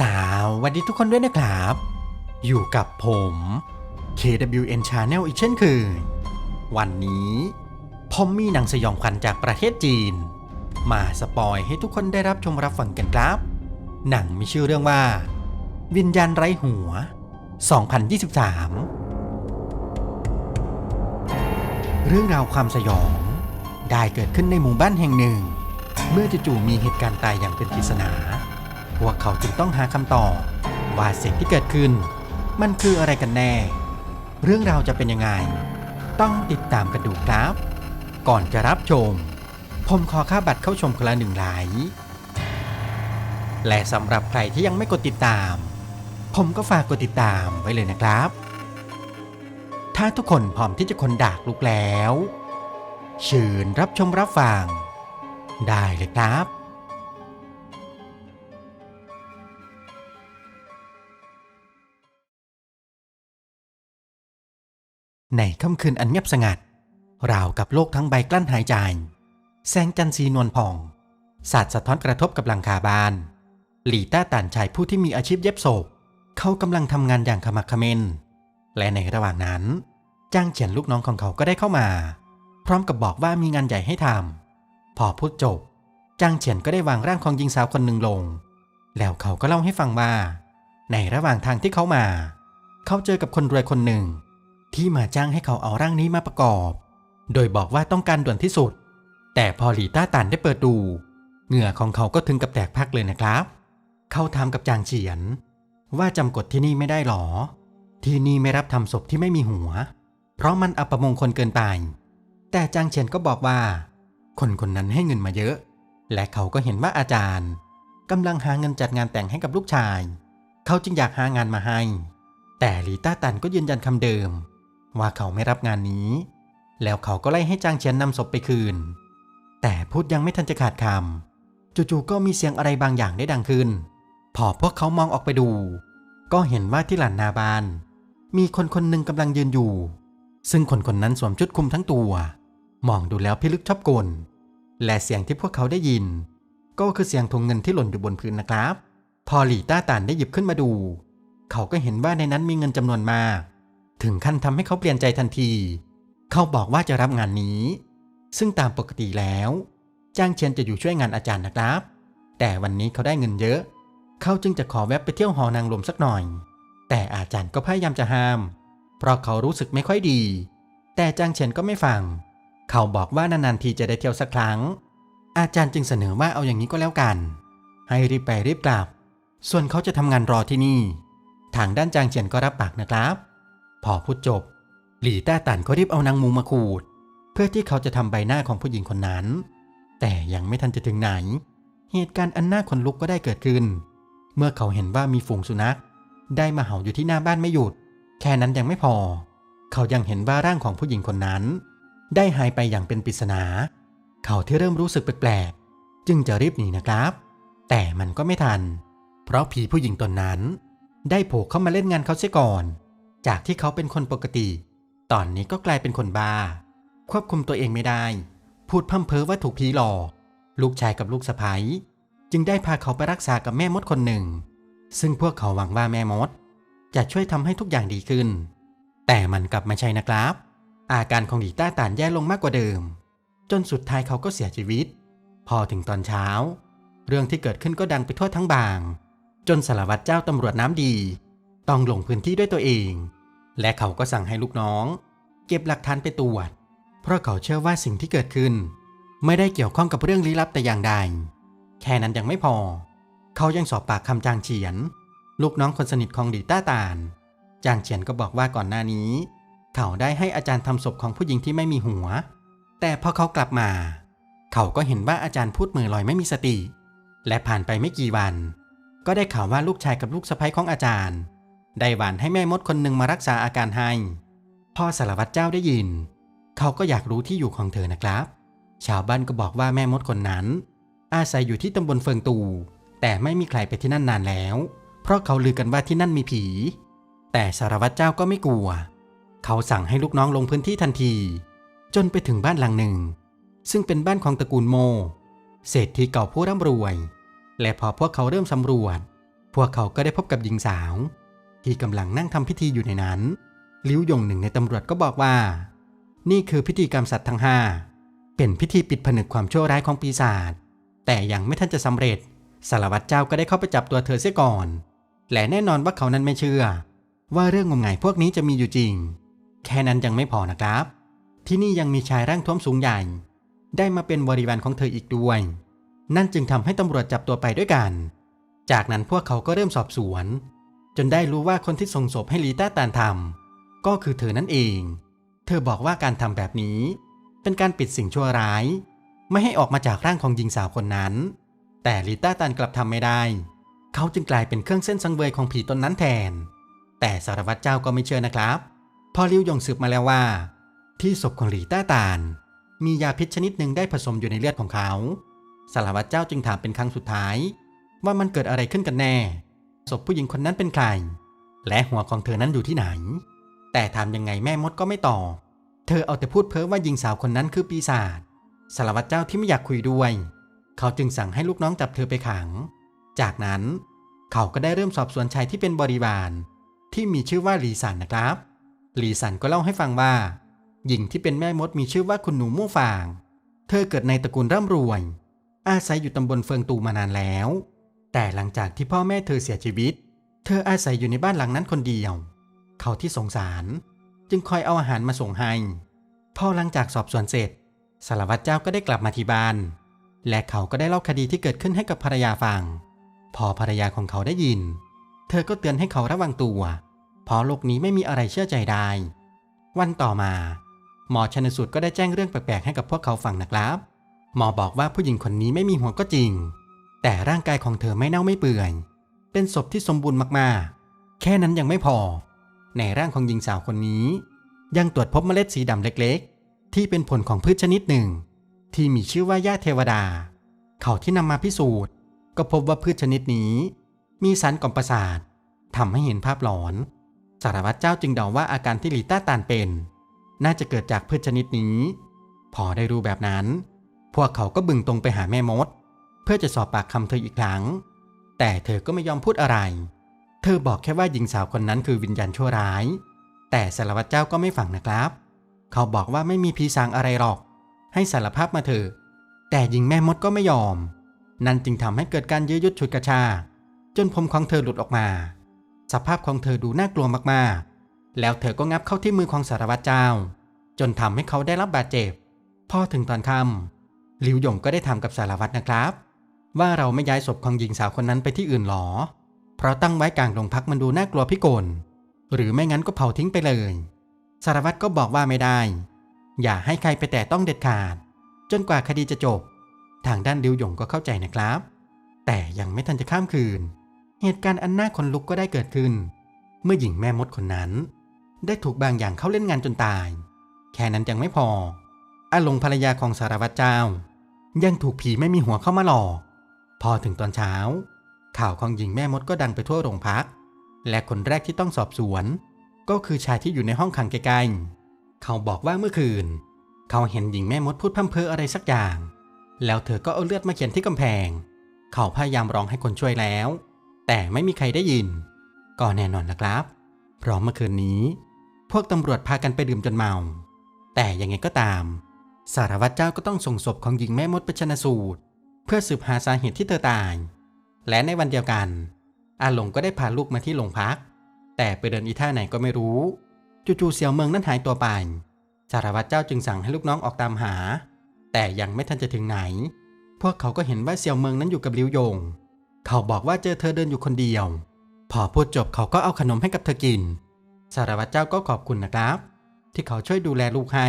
สวัสดีทุกคนด้วยนะครับ อยู่กับผม KWN Channel อีกเช่นเคยวันนี้ผมมีหนังสยองขวัญจากประเทศจีน มาสปอยให้ทุกคนได้รับชมรับฟังกันครับ หนังมีชื่อเรื่องว่า วิญญาณไร้หัว 2023 เรื่องราวความสยอง ได้เกิดขึ้นในหมู่บ้านแห่งหนึ่ง เมื่อจู่ๆมีเหตุการณ์ตายอย่างเป็นปริศนา วกเขาจึงต้องหาคำตอบว่าสิ่งที่เกิดขึ้น มันคืออะไรกันแน่ เรื่องราวจะเป็นยังไง ต้องติดตามกันดูครับ ก่อนจะรับชม ผมขอค่าบัตรเข้าชมคนละหนึ่งไลค์และสำหรับใครที่ยังไม่กดติดตาม ผมก็ฝากกดติดตามไว้เลยนะครับ ถ้าทุกคนพร้อมที่จะคนดากลุกแล้วเชิญรับชมรับฟัง ได้เลยครับ ในค่ำคืนอันเงียบสงัด ราวกับโลกทั้งใบกลั้นหายใจ แสงจันทร์สีนวลผ่องสาดสะท้อนกระทบกับหลังคาบ้าน หลีต้าตันชายผู้ที่มีอาชีพเย็บศพเขากำลังทำงานอย่างขมักเขม้นและในระหว่างนั้น จ้างเฉียนลูกน้องของเขาก็ได้เข้ามา พร้อมกับบอกว่ามีงานใหญ่ให้ทำพอพูดจบ จ้างเฉียนก็ได้วางร่างของหญิงสาวคนหนึ่งลง แล้วเขาก็เล่าให้ฟังว่า ในระหว่างทางที่เขามา เขาเจอกับคนรวยคนหนึ่ง ที่มาจ้างให้เขาเอาร่างนี้มาประกอบ โดยบอกว่าต้องการด่วนที่สุด แต่พอหลีต้าตันได้เปิดดู เหงื่อของเขาก็ถึงกับแตกพักเลยนะครับ เขาถามกับจางเฉียน ว่าจำกฎที่นี่ไม่ได้หรอ ที่นี่ไม่รับทำศพที่ไม่มีหัว เพราะมันอัปมงคลเกินไป แต่จางเฉียนก็บอกว่า คนคนนั้นให้เงินมาเยอะ และเขาก็เห็นว่าอาจารย์กำลังหาเงินจัดงานแต่งให้กับลูกชาย เขาจึงอยากหางานมาให้ แต่ลีต้าตันก็ยืนยันคำเดิม ว่าเขาไม่รับงานนี้ แล้วเขาก็ไล่ให้จางเฉียนนำศพไปคืน แต่พูดยังไม่ทันจะขาดคำจู่ๆก็มีเสียงอะไรบางอย่างได้ดังขึ้น พอพวกเขามองออกไปดู ก็เห็นว่าที่หลานนาบาน มีคนคนหนึ่งกำลังยืนอยู่ ซึ่งคนคนนั้นสวมชุดคลุมทั้งตัว มองดูแล้วพิลึกชอบกล และเสียงที่พวกเขาได้ยิน ก็คือเสียงถุงเงินที่หล่นอยู่บนพื้นนะครับ พอหลีต้าตานได้หยิบขึ้นมาดู เขาก็เห็นว่าในนั้นมีเงินจำนวนมาก ถึงขั้นทำให้เขาเปลี่ยนใจทันที เขาบอกว่าจะรับงานนี้ ซึ่งตามปกติแล้ว จ้างเชียนจะอยู่ช่วยงานอาจารย์นะครับ แต่วันนี้เขาได้เงินเยอะ เขาจึงจะขอแวะไปเที่ยวหอนางลมสักหน่อย แต่อาจารย์ก็พยายามจะห้าม เพราะเขารู้สึกไม่ค่อยดี แต่จ้างเชียนก็ไม่ฟัง เขาบอกว่านานๆทีจะได้เที่ยวสักครั้ง อาจารย์จึงเสนอว่าเอาอย่างนี้ก็แล้วกัน ให้รีบไปรีบกลับ ส่วนเขาจะทำงานรอที่นี่ ทางด้านจางเจียนก็รับปากนะครับ พอพูดจบ หลี่ต้ตันก็รีบเอานางมูมาขูด เพื่อที่เขาจะทำใบหน้าของผู้หญิงคนนั้น แต่ยังไม่ทันจะถึงไหน เหตุการณ์อันน่าขนลุกก็ได้เกิดขึ้น เมื่อเขาเห็นว่ามีฝูงสุนัข ได้มาเห่าอยู่ที่หน้าบ้านไม่หยุด แค่นั้นยังไม่พอ เขายังเห็นว่าร่างของผู้หญิงคนนั้น ได้หายไปอย่างเป็นปริศนา เขาที่เริ่มรู้สึกแปลกๆจึงจะรีบหนีนะครับ แต่มันก็ไม่ทัน เพราะผีผู้หญิงตนนั้น ได้โผล่เข้ามาเล่นงานเขาเสียก่อน จากที่เขาเป็นคนปกติ ตอนนี้ก็กลายเป็นคนบ้า ควบคุมตัวเองไม่ได้ พูดพั่มเพ้อว่าถูกผีหลอก ลูกชายกับลูกสะใภ้จึงได้พาเขาไปรักษากับแม่มดคนหนึ่ง ซึ่งพวกเขาหวังว่าแม่มด จะช่วยทำให้ทุกอย่างดีขึ้น แต่มันกลับไม่ใช่นะครับ อาการของหลีต้าตานแย่ลงมากกว่าเดิม จนสุดท้ายเขาก็เสียชีวิต พอถึงตอนเช้า เรื่องที่เกิดขึ้นก็ดังไปทั่วทั้งบาง จนสารวัตรเจ้าตำรวจน้ำดี ต้องลงพื้นที่ด้วยตัวเอง และเขาก็สั่งให้ลูกน้อง เก็บหลักฐานไปตรวจ เพราะเขาเชื่อว่าสิ่งที่เกิดขึ้น ไม่ได้เกี่ยวข้องกับเรื่องลี้ลับแต่อย่างใด แค่นั้นยังไม่พอ เขายังสอบปากคำจางเฉียน ลูกน้องคนสนิทของดีต้าตาน จางเฉียนก็บอกว่าก่อนหน้านี้ เขาได้ให้อาจารย์ทำศพของผู้หญิงที่ไม่มีหัว แต่พอเขากลับมา เขาก็เห็นว่าอาจารย์พูดมือลอยไม่มีสติ และผ่านไปไม่กี่วัน ก็ได้ข่าวว่าลูกชายกับลูกสะใภ้ของอาจารย์ ได้หวานให้แม่มดคนหนึ่งมารักษาอาการให้พ่อสารวัตรเจ้าได้ยิน เขาก็อยากรู้ที่อยู่ของเธอนะครับ ชาวบ้านก็บอกว่าแม่มดคนนั้น อาศัยอยู่ที่ตำบลเฟิงตู แต่ไม่มีใครไปที่นั่นนานแล้ว เพราะเขาลือกันว่าที่นั่นมีผี แต่สารวัตรเจ้าก็ไม่กลัว เขาสั่งให้ลูกน้องลงพื้นที่ทันที จนไปถึงบ้านหลังหนึ่ง ซึ่งเป็นบ้านของตระกูลโม เศรษฐีเก่าผู้ร่ำรวย และพอพวกเขาเริ่มสำรวจ พวกเขาก็ได้พบกับหญิงสาว ที่กำลังนั่งทำพิธีอยู่ในนั้น ลิ้วยงหนึ่งในตำรวจก็บอกว่า นี่คือพิธีกรรมสัตว์ทั้งห้าเป็นพิธีปิดผนึกความชั่วร้ายของปีศาจแต่ยังไม่ทันจะสำเร็จสารวัตรเจ้าก็ได้เข้าไปจับตัวเธอเสียก่อน และแน่นอนว่าเขานั้นไม่เชื่อ ว่าเรื่องงมงายพวกนี้จะมีอยู่จริง แค่นั้นยังไม่พอนะครับ ที่นี่ยังมีชายร่างท้วมสูงใหญ่ ได้มาเป็นบริวารของเธออีกด้วย นั่นจึงทำให้ตำรวจจับตัวไปด้วยกัน จากนั้นพวกเขาก็เริ่มสอบสวน จนได้รู้ว่าคนที่ส่งศพให้ลีต้าตานทำก็คือเธอนั่นเอง เธอบอกว่าการทำแบบนี้ เป็นการปิดสิ่งชั่วร้าย ไม่ให้ออกมาจากร่างของหญิงสาวคนนั้น แต่ลีต้าตันกลับทำไม่ได้ เขาจึงกลายเป็นเครื่องเส้นสังเวยของผีตนนั้นแทน แต่สารวัตรเจ้าก็ไม่เชื่อนะครับพอลิวยงสืบมาแล้วว่า ที่ศพของลีต้าตานมียาพิษชนิดหนึ่งได้ผสมอยู่ในเลือดของเขา สารวัตรเจ้าจึงถามเป็นครั้งสุดท้าย ว่ามันเกิดอะไรขึ้นกันแน่ ศพผู้หญิงคนนั้นเป็นใคร และหัวของเธอนั้นอยู่ที่ไหน แต่ถามยังไงแม่มดก็ไม่ตอบ เธอเอาแต่พูดเพ้อว่าหญิงสาวคนนั้นคือปีศาจ สารวัตรเจ้าที่ไม่อยากคุยด้วย เขาจึงสั่งให้ลูกน้องจับเธอไปขัง จากนั้นเขาก็ได้เริ่มสอบสวนชายที่เป็นบริวาร ที่มีชื่อว่าลีสันนะครับ ลีสันก็เล่าให้ฟังว่า หญิงที่เป็นแม่มดมีชื่อว่าคุณหนูมู่ฟาง เธอเกิดในตระกูลร่ำรวย อาศัยอยู่ตำบลเฟืองตูมานานแล้ว แต่หลังจากที่พ่อแม่เธอเสียชีวิต เธออาศัยอยู่ในบ้านหลังนั้นคนเดียว เขาที่สงสาร จึงคอยเอาอาหารมาส่งให้ พอหลังจากสอบสวนเสร็จ สารวัตรเจ้าก็ได้กลับมาที่บ้าน และเขาก็ได้เล่าคดีที่เกิดขึ้นให้กับภรรยาฟัง พอภรรยาของเขาได้ยิน เธอก็เตือนให้เขาระวังตัว เพราะโลกนี้ไม่มีอะไรเชื่อใจได้ วันต่อมา หมอชนสูตรก็ได้แจ้งเรื่องแปลกๆให้กับพวกเขาฟังนะครับ หมอบอกว่าผู้หญิงคนนี้ไม่มีหัวก็จริง แต่ร่างกายของเธอไม่เน่าไม่เปื่อย เป็นศพที่สมบูรณ์มากๆ แค่นั้นยังไม่พอ ในร่างของหญิงสาวคนนี้ ยังตรวจพบเมล็ดสีดำเล็กๆ ที่เป็นผลของพืชชนิดหนึ่ง ที่มีชื่อว่าหญ้าเทวดา เขาที่นำมาพิสูจน์ ก็พบว่าพืชชนิดนี้ มีสารกล่อมประสาททำให้เห็นภาพหลอนสารวัตรเจ้าจึงเดาว่าอาการที่ลีต้าตานเป็น น่าจะเกิดจากพืชชนิดนี้ พอได้รู้แบบนั้น พวกเขาก็บึงตรงไปหาแม่มด เพื่อจะสอบปากคำเธออีกครั้ง แต่เธอก็ไม่ยอมพูดอะไร เธอบอกแค่ว่าหญิงสาวคนนั้นคือวิญญาณชั่วร้าย แต่สารวัตรเจ้าก็ไม่ฟังนะครับ เขาบอกว่าไม่มีผีสางอะไรหรอก ให้สารภาพมาเถอะแต่หญิงแม่มดก็ไม่ยอม นั่นจึงทำให้เกิดการยื้อยุดฉุดกระชาจนผมของเธอหลุดออกมา สภาพของเธอดูน่ากลัวมากๆ แล้วเธอก็งับเข้าที่มือของสารวัตรเจ้า จนทำให้เขาได้รับบาดเจ็บ พอถึงตอนค่ำหลิวหยงก็ได้ถากับสารวัตรนะครับ ว่าเราไม่ย้ายศพของหญิงสาวคนนั้นไปที่อื่นหรอ เพราะตั้งไว้กลางโรงพักมันดูน่ากลัวพิกล หรือไม่งั้นก็เผาทิ้งไปเลย สารวัตรก็บอกว่าไม่ได้ อย่าให้ใครไปแตะต้องเด็ดขาด จนกว่าคดีจะจบ ทางด้านดิวหยงก็เข้าใจนะครับ แต่ยังไม่ทันจะข้ามคืน เหตุการณ์อันน่าขนลุกก็ได้เกิดขึ้น เมื่อหญิงแม่มดคนนั้น ได้ถูกบางอย่างเข้าเล่นงานจนตาย แค่นั้นยังไม่พออาลงภรรยาของสารวัตรเจ้า ยังถูกผีไม่มีหัวเข้ามาหลอก พอถึงตอนเช้า ข่าวของหญิงแม่มดก็ดังไปทั่วโรงพัก และคนแรกที่ต้องสอบสวน ก็คือชายที่อยู่ในห้องขังใกลๆเขาบอกว่าเมื่อคืน เขาเห็นหญิงแม่มดพูดพั่มเพ้ออะไรสักอย่าง แล้วเธอก็เอาเลือดมาเขียนที่กำแพง เขาพยายามร้องให้คนช่วยแล้ว แต่ไม่มีใครได้ยิน ก็แน่นอนนะครับ เพราะเมื่อคืนนี้ พวกตำรวจพากันไปดื่มจนเมา แต่ยังไงก็ตาม สารวัตรเจ้าก็ต้องส่งศพของหญิงแม่มดไปชนะสูตร เพื่อสืบหาสาเหตุที่เธอตาย และในวันเดียวกัน อาหลงก็ได้พาลูกมาที่โรงพัก แต่ไปเดินอีท่าไหนก็ไม่รู้ จู่ๆเสี่ยวเมืองนั้นหายตัวไป สารวัตรเจ้าจึงสั่งให้ลูกน้องออกตามหา แต่ยังไม่ทันจะถึงไหน พวกเขาก็เห็นว่าเสี่ยวเมืองนั้นอยู่กับลิวยง เขาบอกว่าเจอเธอเดินอยู่คนเดียว พอพูดจบเขาก็เอาขนมให้กับเธอกิน สารวัตรเจ้าก็ขอบคุณนะครับ ที่เขาช่วยดูแลลูกให้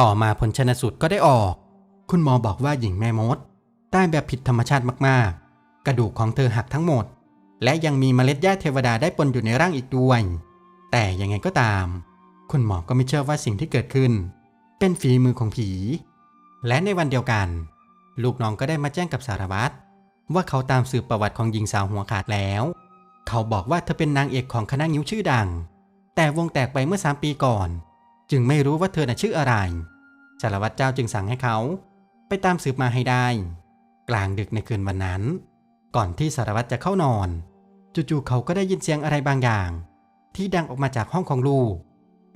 ต่อมาผลชนสูตรก็ได้ออก คุณหมอบอกว่าหญิงแม่มด ตายแบบผิดธรรมชาติมากๆ กระดูกของเธอหักทั้งหมด และยังมีเมล็ดหญ้าเทวดาได้ปนอยู่ในร่างอีกด้วย แต่ยังไงก็ตาม คุณหมอก็ไม่เชื่อว่าสิ่งที่เกิดขึ้น เป็นฝีมือของผี และในวันเดียวกัน ลูกน้องก็ได้มาแจ้งกับสารวัตรว่าเขาตามสืบประวัติของหญิงสาวหัวขาดแล้ว เขาบอกว่าเธอเป็นนางเอกของคณะนิ้วชื่อดัง แต่วงแตกไปเมื่อสามปีก่อน จึงไม่รู้ว่าเธอน่ะชื่ออะไรสารวัตรเจ้าจึงสั่งให้เขา ไปตามสืบมาให้ได้ กลางดึกในคืนวันนั้น ก่อนที่สารวัตรจะเข้านอน จู่ๆเขาก็ได้ยินเสียงอะไรบางอย่าง ที่ดังออกมาจากห้องของลูก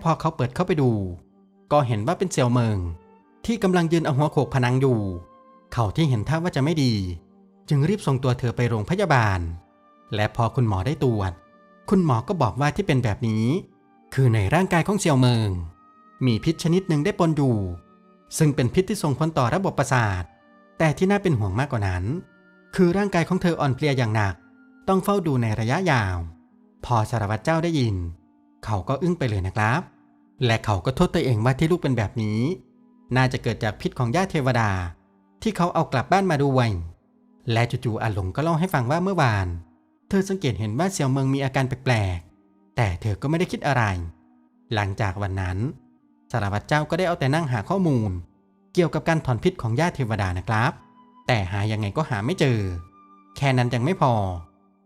พอเขาเปิดเข้าไปดู ก็เห็นว่าเป็นเสี่ยวเมิง ที่กำลังยืนเอาหัวโขกผนังอยู่ เขาที่เห็นท่าว่าจะไม่ดี จึงรีบส่งตัวเธอไปโรงพยาบาล และพอคุณหมอได้ตรวจ คุณหมอก็บอกว่าที่เป็นแบบนี้ คือในร่างกายของเสี่ยวเมิง มีพิษชนิดหนึ่งได้ปนอยู่ซึ่งเป็นพิษที่ส่งผลต่อระบบประสาท แต่ที่น่าเป็นห่วงมากกว่านั้น คือร่างกายของเธออ่อนเพลียอย่างหนัก ต้องเฝ้าดูในระยะยาว พอสารวัตรเจ้าได้ยิน เขาก็อึ้งไปเลยนะครับ และเขาก็โทษตัวเองว่าที่ลูกเป็นแบบนี้ น่าจะเกิดจากพิษของญาติเทวดา ที่เขาเอากลับบ้านมาด้วยและจู่ๆอาหลงก็เล่าให้ฟังว่าเมื่อวาน เธอสังเกตเห็นว่าเสี่ยวเมิงมีอาการแปลกๆ แต่เธอก็ไม่ได้คิดอะไร หลังจากวันนั้น สารวัตรเจ้าก็ได้เอาแต่นั่งหาข้อมูล เกี่ยวกับการถอนพิษของญาติเทวดานะครับ แต่หายังไงก็หาไม่เจอ แค่นั้นยังไม่พอ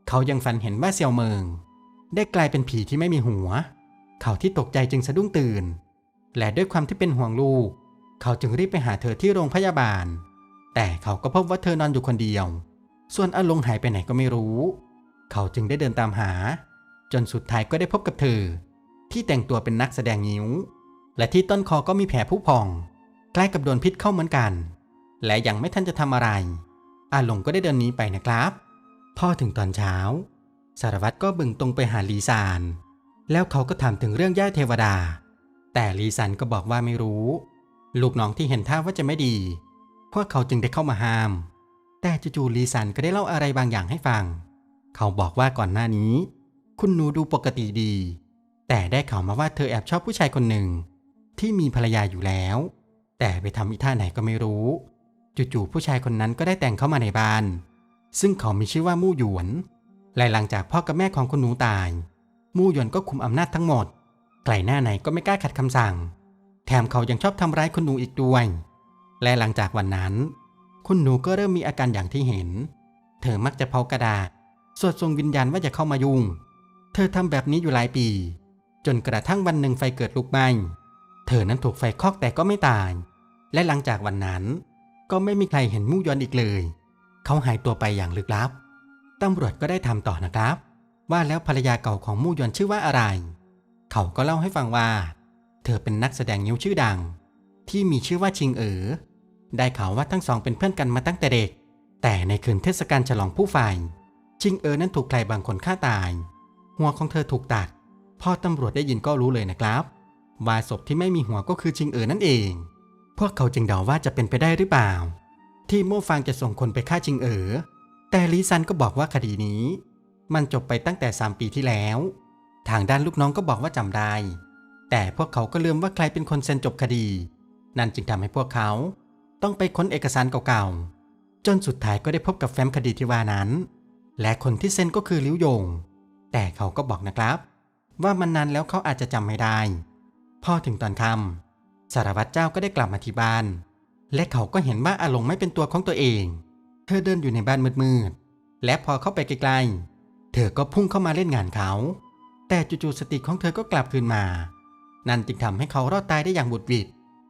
เขายังฝันเห็นว่าเซียวเมิง ได้กลายเป็นผีที่ไม่มีหัว เขาที่ตกใจจึงสะดุ้งตื่น และด้วยความที่เป็นห่วงลูก เขาจึงรีบไปหาเธอที่โรงพยาบาล แต่เขาก็พบว่าเธอนอนอยู่คนเดียว ส่วนอาลงหายไปไหนก็ไม่รู้ เขาจึงได้เดินตามหา จนสุดท้ายก็ได้พบกับเธอ ที่แต่งตัวเป็นนักแสดงนิ้ว และที่ต้นคอก็มีแผลผุพอง ใกล้กับโดนพิษเข้าเหมือนกัน และยังไม่ทันจะทำอะไร อาหลงก็ได้เดินหนีไปนะครับ พอถึงตอนเช้า สารวัตรก็บึงตรงไปหาลีซาน แล้วเขาก็ถามถึงเรื่องย่าเทวดา แต่ลีซานก็บอกว่าไม่รู้ ลูกน้องที่เห็นท่าว่าจะไม่ดี พวกเขาจึงได้เข้ามาห้าม แต่จู่ๆลีซานก็ได้เล่าอะไรบางอย่างให้ฟัง เขาบอกว่าก่อนหน้านี้ คุณหนูดูปกติดี แต่ได้ข่าวมาว่าเธอแอบชอบผู้ชายคนหนึ่ง ที่มีภรรยาอยู่แล้ว แต่ไปทำอีท่าไหนก็ไม่รู้ จู่ๆผู้ชายคนนั้นก็ได้แต่งเข้ามาในบ้าน ซึ่งเขามีชื่อว่ามู่หยวนและหลังจากพ่อกับแม่ของคุณหนูตาย มู่หยวนก็คุมอำนาจทั้งหมดไกลหน้าไหนก็ไม่กล้าขัดคำสั่ง แถมเขายังชอบทำร้ายคุณหนูอีกด้วย และหลังจากวันนั้น คุณหนูก็เริ่มมีอาการอย่างที่เห็น เธอมักจะเผากระดาษ สวดทรงวิญญาณว่าจะเข้ามายุ่ง เธอทำแบบนี้อยู่หลายปี จนกระทั่งวันหนึ่งไฟเกิดลุกไหม้ เธอนั้นถูกไฟคอกแต่ก็ไม่ตาย และหลังจากวันนั้น ก็ไม่มีใครเห็นมู่ยอนอีกเลย เขาหายตัวไปอย่างลึกลับตำรวจก็ได้ทำต่อนะครับ ว่าแล้วภรรยาเก่าของมู่ยอนชื่อว่าอะไร เขาก็เล่าให้ฟังว่า เธอเป็นนักแสดงนิ้วชื่อดัง ที่มีชื่อว่าชิงเอ๋อได้ข่าวว่าทั้งสองเป็นเพื่อนกันมาตั้งแต่เด็ก แต่ในคืนเทศกาลฉลองผู้ไฟชิงเอ๋อนั้นถูกใครบางคนฆ่าตาย หัวของเธอถูกตัดพอตำรวจได้ยินก็รู้เลยนะครับว่าศพที่ไม่มีหัวก็คือชิงเอ๋อนั่นเอง พวกเขาจึงเดาว่าจะเป็นไปได้หรือเปล่า ที่โม่ฟางจะส่งคนไปฆ่าชิงเอ๋อแต่ลีซันก็บอกว่าคดีนี้ มันจบไปตั้งแต่ 3 ปีที่แล้ว ทางด้านลูกน้องก็บอกว่าจำได้ แต่พวกเขาก็ลืมว่าใครเป็นคนเซ็นจบคดี นั่นจึงทำให้พวกเขาต้องไปค้นเอกสารเก่าๆ จนสุดท้ายก็ได้พบกับแฟ้มคดีที่ว่านั้น และคนที่เซ็นก็คือลิ้วยง แต่เขาก็บอกนะครับ ว่ามันนานแล้วเขาอาจจะจำไม่ได้ พอถึงตอนค่ำ สารวัตรเจ้าก็ได้กลับมาที่บ้าน และเขาก็เห็นว่าอาหลงไม่เป็นตัวของตัวเอง เธอเดินอยู่ในบ้านมืดๆ และพอเข้าไปไกลๆ เธอก็พุ่งเข้ามาเล่นงานเขา แต่จู่ๆสติของเธอก็กลับคืนมา นั่นจึงทำให้เขารอดตายได้อย่างบุดหวิด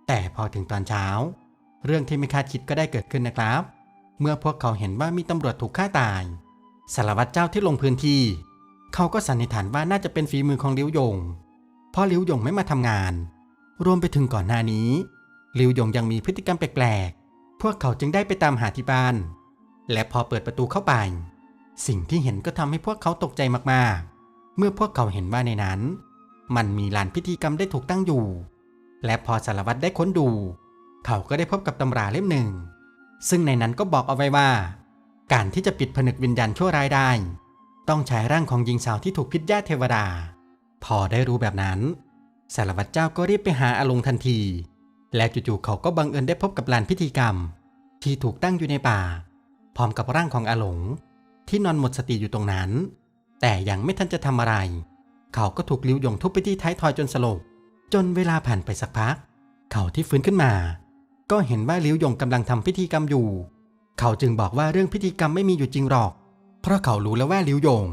แต่พอถึงตอนเช้า เรื่องที่ไม่คาดคิดก็ได้เกิดขึ้นนะครับ เมื่อพวกเขาเห็นว่ามีตำรวจถูกฆ่าตาย สารวัตรเจ้าที่ลงพื้นที่ เขาก็สันนิษฐานว่าน่าจะเป็นฝีมือของลิ้วยงเพราะลิ้วยงไม่มาทำงาน รวมไปถึงก่อนหน้านี้ลิ้วยงยังมีพฤติกรรมแปลกๆ พวกเขาจึงได้ไปตามหาที่บ้าน และพอเปิดประตูเข้าไป สิ่งที่เห็นก็ทำให้พวกเขาตกใจมากๆ เมื่อพวกเขาเห็นว่าในนั้น มันมีลานพิธีกรรมได้ถูกตั้งอยู่ และพอสารวัตรได้ค้นดู เขาก็ได้พบกับตำราเล่มหนึ่ง ซึ่งในนั้นก็บอกเอาไว้ว่า การที่จะปิดผนึกวิญญาณชั่วร้ายได้ ต้องใช้ร่างของหญิงสาวที่ถูกพิษญาตเทวดา พอได้รู้แบบนั้น สารวัตรเจ้าก็รีบไปหาอาลงทันที และจู่ๆเขาก็บังเอิญได้พบกับลานพิธีกรรม ที่ถูกตั้งอยู่ในป่า พร้อมกับร่างของอาหลง ที่นอนหมดสติอยู่ตรงนั้น แต่ยังไม่ทันจะทำอะไร เขาก็ถูกลิ้วยงทุบไปที่ท้ายทอยจนสลบจนเวลาผ่านไปสักพัก เขาที่ฟื้นขึ้นมา ก็เห็นว่าลิ้วยงกำลังทำพิธีกรรมอยู่ เขาจึงบอกว่าเรื่องพิธีกรรมไม่มีอยู่จริงหรอก เพราะเขารู้แล้วว่าลิ้วยง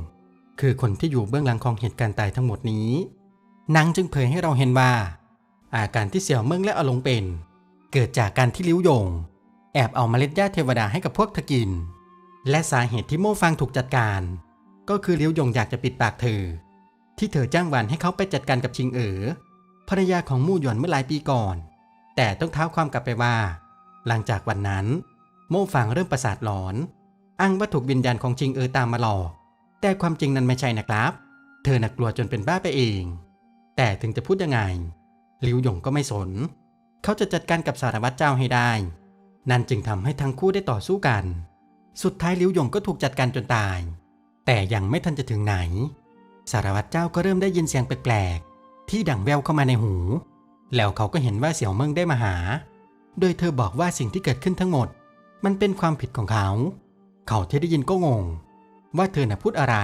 คือคนที่อยู่เบื้องหลังของเหตุการณ์ตายทั้งหมดนี้ นางจึงเผยให้เราเห็นว่า อาการที่เสี่ยวเมิงและอลงเป็น เกิดจากการที่ลิ้วยง แอบเอาเมล็ดหญ้าเทวดาให้กับพวกทกิน และสาเหตุที่โม่ฟังถูกจัดการ ก็คือลี้วยงอยากจะปิดปากเธอ ที่เธอจ้างหวันให้เขาไปจัดการกับชิงเอ๋อภรรยาของมู่หยวนเมื่อหลายปีก่อน แต่ต้องเท้าความกลับไปว่า หลังจากวันนั้น โม่ฝางเริ่มประสาทหลอน อ้างว่าถูกวิญญาณของชิงเอ๋อตามมาหลอก แต่ความจริงนั้นไม่ใช่นะครับ เธอน่ะกลัวจนเป็นบ้าไปเอง แต่ถึงจะพูดยังไงลิวหยงก็ไม่สน เขาจะจัดการกับสารวัตรเจ้าให้ได้ นั่นจึงทำให้ทั้งคู่ได้ต่อสู้กัน สุดท้ายลิวหยงก็ถูกจัดการจนตาย แต่ยังไม่ทันจะถึงไหน สารวัตรเจ้าก็เริ่มได้ยินเสียงแปลกๆ ที่ดังแววเข้ามาในหู แล้วเขาก็เห็นว่าเสี่ยวเมิงได้มาหา โดยเธอบอกว่าสิ่งที่เกิดขึ้นทั้งหมด มันเป็นความผิดของเขา เขาที่ได้ยินก็งง ว่าเธอน่ะพูดอะไร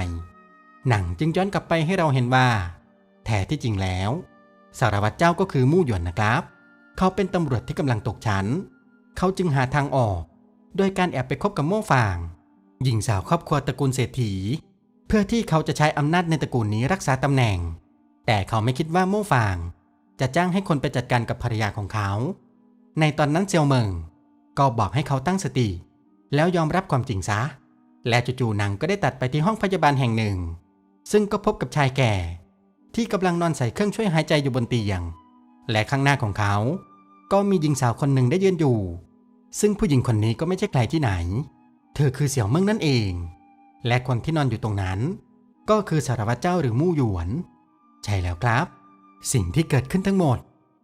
หนังจึงย้อนกลับไปให้เราเห็นว่า แท้ที่จริงแล้ว สารวัตรเจ้าก็คือมู่หยวนนะครับ เขาเป็นตำรวจที่กำลังตกชั้น เขาจึงหาทางออก โดยการแอบไปคบกับโม่ฟาง หญิงสาวครอบครัวตระกูลเศรษฐี เพื่อที่เขาจะใช้อำนาจในตระกูลนี้รักษาตำแหน่ง แต่เขาไม่คิดว่าโม่ฟาง จะจ้างให้คนไปจัดการกับภรรยาของเขา ในตอนนั้นเซียวเมิงก็บอกให้เขาตั้งสติ แล้วยอมรับความจริงซะ และจู่ๆหนังก็ได้ตัดไปที่ห้องพยาบาลแห่งหนึ่ง ซึ่งก็พบกับชายแก่ ที่กำลังนอนใส่เครื่องช่วยหายใจอยู่บนเตียง และข้างหน้าของเขา ก็มีหญิงสาวคนหนึ่งได้ยืนอยู่ ซึ่งผู้หญิงคนนี้ก็ไม่ใช่ใครที่ไหน เธอคือเสี่ยวเมิงนั่นเอง และคนที่นอนอยู่ตรงนั้น ก็คือสารวัตรเจ้าหรือมู่หยวน ใช่แล้วครับ สิ่งที่เกิดขึ้นทั้งหมด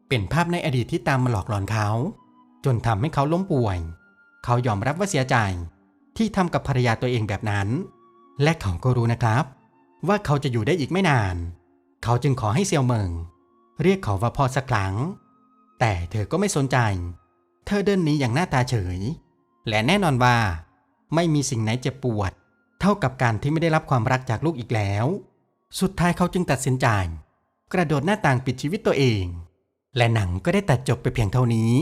เป็นภาพในอดีตที่ตามมาหลอกหลอนเขา จนทำให้เขาล้มป่วย เขายอมรับว่าเสียใจที่ทำกับภรรยาตัวเองแบบนั้น และเขาก็รู้นะครับ ว่าเขาจะอยู่ได้อีกไม่นาน เขาจึงขอให้เซียวเมิงเรียกเขาว่าพ่อสักครั้ง แต่เธอก็ไม่สนใจ เธอเดินหนีอย่างหน้าตาเฉย และแน่นอนว่า ไม่มีสิ่งไหนเจ็บปวด เท่ากับการที่ไม่ได้รับความรักจากลูกอีกแล้ว สุดท้ายเขาจึงตัดสินใจ กระโดดหน้าต่างปิดชีวิตตัวเอง และหนังก็ได้ตัดจบไปเพียงเท่านี้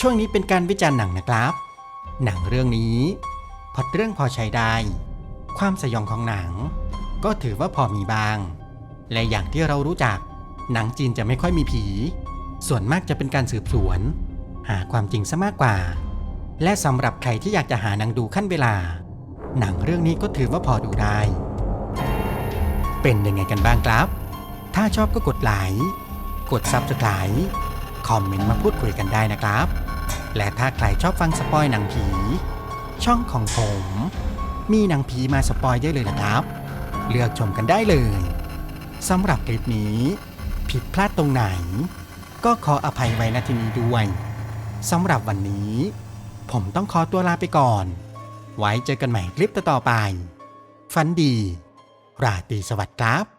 ช่วงนี้เป็นการวิจารณ์หนังนะครับ หนังเรื่องนี้พอดเรื่องพอใช้ได้ ความสยองของหนัง ก็ถือว่าพอมีบาง และอย่างที่เรารู้จัก หนังจีนจะไม่ค่อยมีผี ส่วนมากจะเป็นการสืบสวน หาความจริงซะมากกว่า และสำหรับใครที่อยากจะหาหนังดูขั้นเวลา หนังเรื่องนี้ก็ถือว่าพอดูได้ เป็นยังไงกันบ้างครับ ถ้าชอบก็กดไลค์กด Subscribe คอมเมนต์มาพูดคุยกันได้นะครับ และถ้าใครชอบฟังสปอยหนังผี ช่องของผม มีหนังผีมาสปอยได้เลยนะครับ เลือกชมกันได้เลยสำหรับคลิปนี้ ผิดพลาดตรงไหน ก็ขออภัยไว้ณที่นี้ด้วยสำหรับวันนี้ ผมต้องขอตัวลาไปก่อน ไว้เจอกันใหม่คลิปต่อไป ฝันดี ราตรีสวัสดิ์ครับ